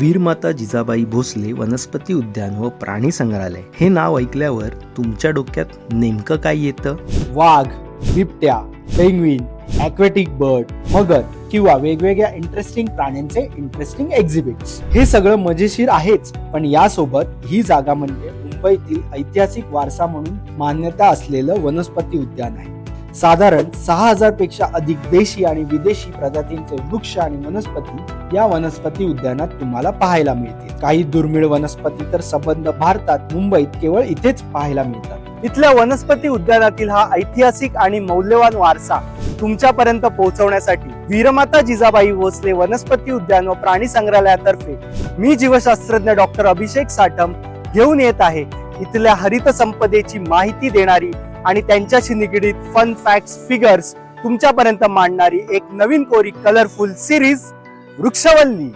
वीरमाता जिजाबाई भोसले वनस्पती उद्यान व प्राणी संग्रहालय हे नाव ऐकल्यावर तुमच्या डोक्यात नेमकं काय येतं? वाघ बिबट्या पेंग्विन ॲक्वेटिक बर्ड मगर किंवा वेगवेगळ्या इंटरेस्टिंग प्राण्यांचे इंटरेस्टिंग एक्झिबिट्स हे सगळं मजेशीर आहेच पण यासोबत ही जागा म्हणजे मुंबईतील ऐतिहासिक वारसा म्हणून मान्यता असलेलं वनस्पती उद्यान आहे. साधारण सहा हजारपेक्षा अधिक देशी आणि विदेशी प्रजातींचे वृक्ष आणि वनस्पती या वनस्पती उद्यानात तुम्हाला पाहायला मिळतील. काही दुर्मिळ वनस्पती तर संबंध भारतात मुंबईत केवळ इथेच पाहायला मिळतात. इथल्या वनस्पती उद्यानातील हा ऐतिहासिक आणि मौल्यवान वारसा तुमच्यापर्यंत पोहोचवण्यासाठी वीरमाता जिजाबाई भोसले वनस्पती उद्यान व प्राणी संग्रहालयातर्फे मी जीवशास्त्रज्ञ डॉक्टर अभिषेक साठम घेऊन येत आहे. इथल्या हरित संपदेची माहिती देणारी आणि त्यांच्याशी निगडीत फन फॅक्ट्स फिगर्स तुमच्यापर्यंत मांडणारी एक नवीन कोरी कलरफुल सिरीज वृक्षवल्ली.